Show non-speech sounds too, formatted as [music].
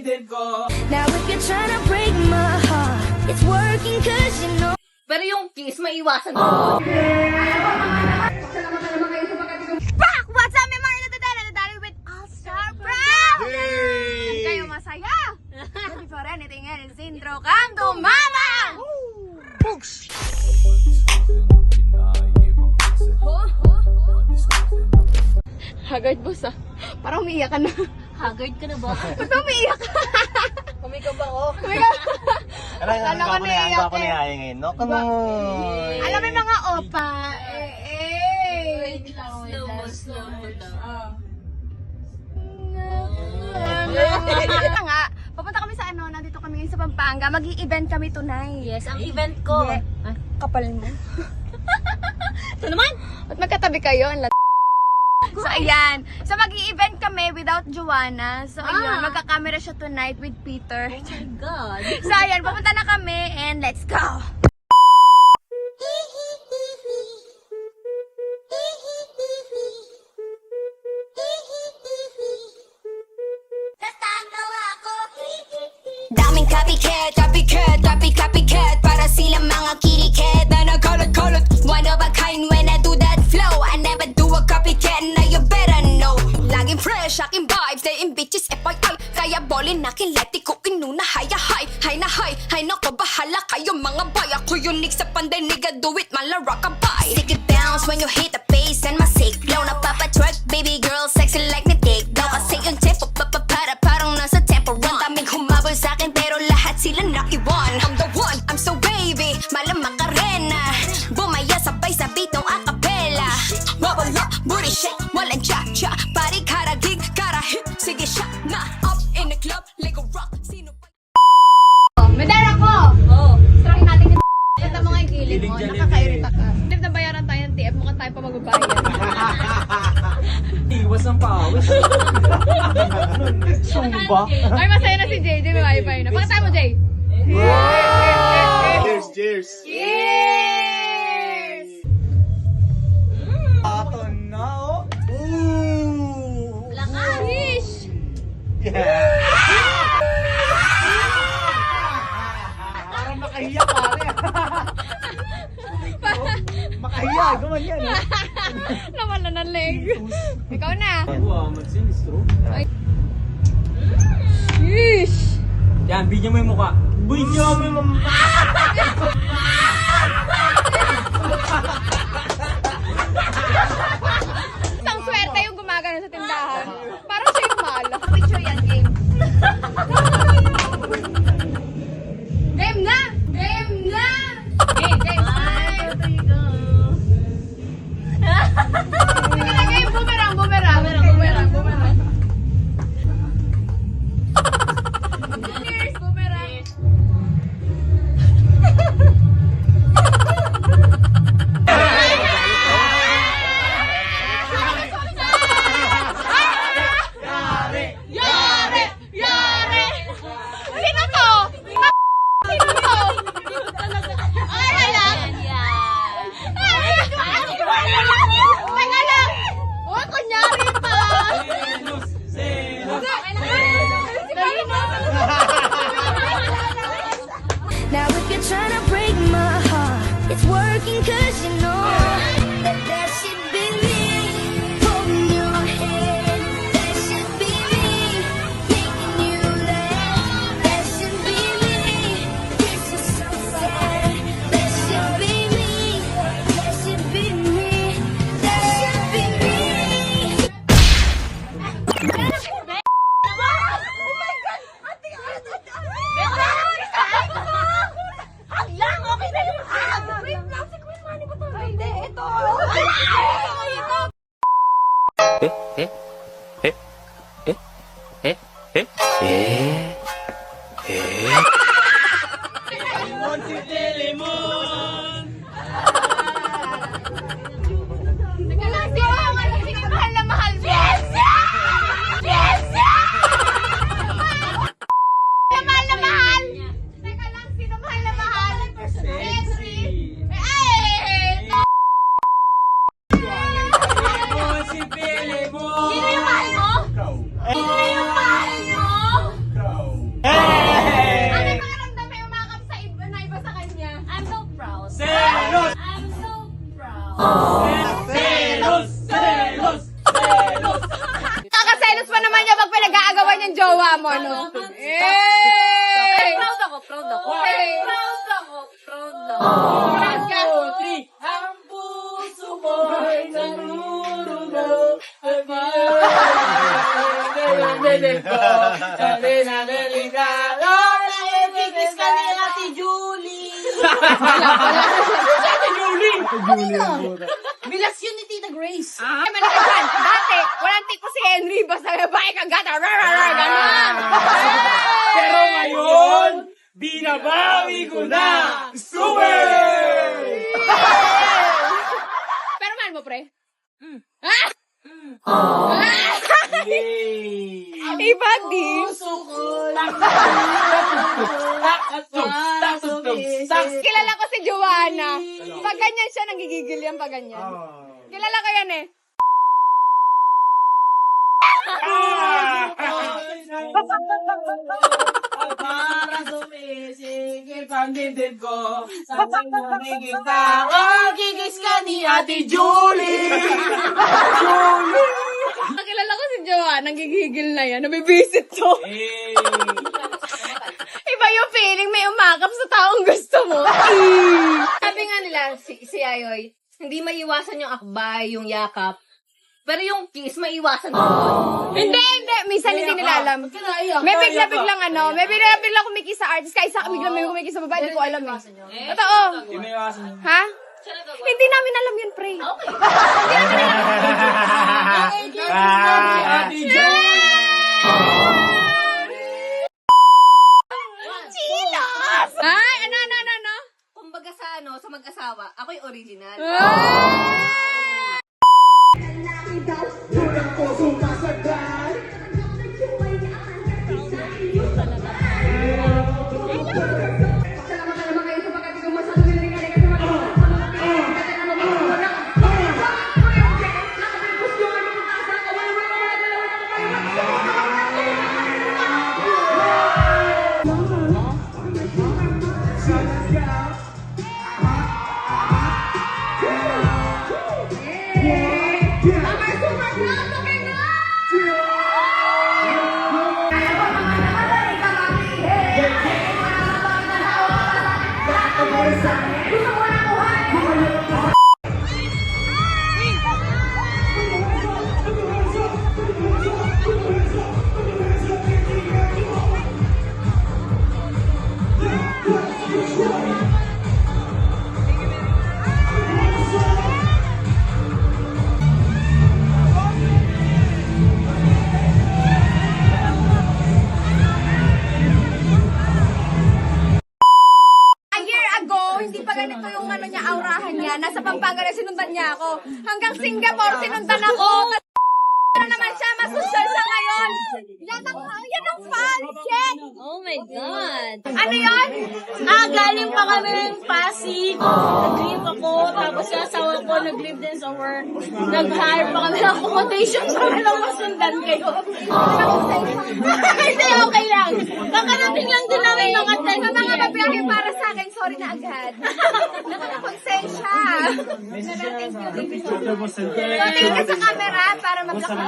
painted ko. Now if you're trying to break my heart, it's working cause you know. Pero yung kiss, maiwasan ko. Back! What's up, my mga nadadala? Nadali with All-Star Brown! Kayo masaya? Before anything else, intro kang dumama! Haggard boss ah. Parang umiiyak ka na. Haggard ka na ba? [laughs] Ba't umiiyak ka? Kumika ba ako? Alam Akala ang ko gwapo na yan, naiiyak gwapo na eh. yan ngayon. No, kanoy. Alam mo yung mga opa. Eh, eh. Slow mo, slow mo lang. Kaya [laughs] nga, papunta kami sa ano, nandito kami ngayon sa Pampanga. mag event kami tonight. Yes, ang event ko. Yeah. Ah, Kapal mo. [laughs] ito naman? At magkatabi kayo, ang So, ayan. So, mag event kami without Joanna. So, ayun, Ah. magka-camera siya tonight with Peter. Oh my God. [laughs] So, ayan, pupunta na kami and let's go! Daming copycat, copycat, copy, copycat Aking light, di ko inuna Haya high, high na high High na ko, bahala kayo mga boy Ako nick sa panday, nigga do it, mala rockabye Stick it bounce when you hit the bass And my sick flow na papatwerk Baby girl, sexy like ni Dick. Daw Kasi yung tempo, papapara parang nasa tempo run. Daming humabol sa akin pero lahat sila nakiwan tayo pa magbabayad. [laughs] Iwas ang pawis. [laughs] Sumba. Ay, masaya na si JJ, may wifi na. Pakita mo, Jay! Cheers, cheers. Cheers! Ato na, oh. Ooh. Fish! Yeah. Guman yan, eh. [laughs] Naman na ng leg. Ikaw na. Magsinistro. Fish! Yan, bigyan mo yung mukha. Bigyan mo yung mukha. [laughs] cause you know that that should Teka ako, proud ako. Proud ako, proud ka? three. Ang puso ko'y nanurulo. Narinig ko. Narinig ka. Nakikikis ka ni Ate Julie. Ate Julie! Bilas ni Tita Grace. Ay, manakasan. Dati, walang tipo si Henry. Basta babae kang gata. Rar, rar, rar, ganon. Pero ngayon, binabawi ko na! Super! Mo, pre. Yay! [laughs] Iba din. Kilala ko si Joanna. Pag ganyan siya, nagigigil yan pag ganyan. Kilala ko yan eh. [laughs] Para sumisigil ang dibdib ko Sa tumigil ka Magigis ka ni Ate Julie Kilala ko si Joanna, nagigigil na yan. Nabibisit to. Eh, Iba yung feeling, may umakap sa taong gusto mo. Sabi nga nila, si, si Ayoy, hindi maiwasan yung akbay, yung yakap. Pero yung kiss, maiwasan mo. Hindi, hindi. Minsan hindi nila alam. May bigla-biglang ano, may bigla-biglang kumikis sa artist. Kaya isa bigla may kumikis sa babae, hindi ko alam eh. Totoo. Yung may iwasan niyo. Ha? Hindi namin alam yun, pre. Ate Julie Chilos! Ay, ano, ano, ano, ano? Kumbaga sa ano, sa mag-asawa, ako yung original. Ay! A Hanggang Singapore, sinundan ako. Ano naman siya, masosyal sa ngayon. Yan ang, yan ang fan check. Oh my God! Ano yan? Ah, galing pa kami ng Pasig. Nag-leave ako, tapos yung asawa ko nag-leave din sa work. Nag-hire pa kami ng accommodation [laughs] para lang masundan kayo. Hindi, okay lang. Kakarating lang din namin mga 10 Sa mga babiyahe para sa akin, sorry na agad. Nakakonsensya. [laughs] Picture mo sa camera para mag-block.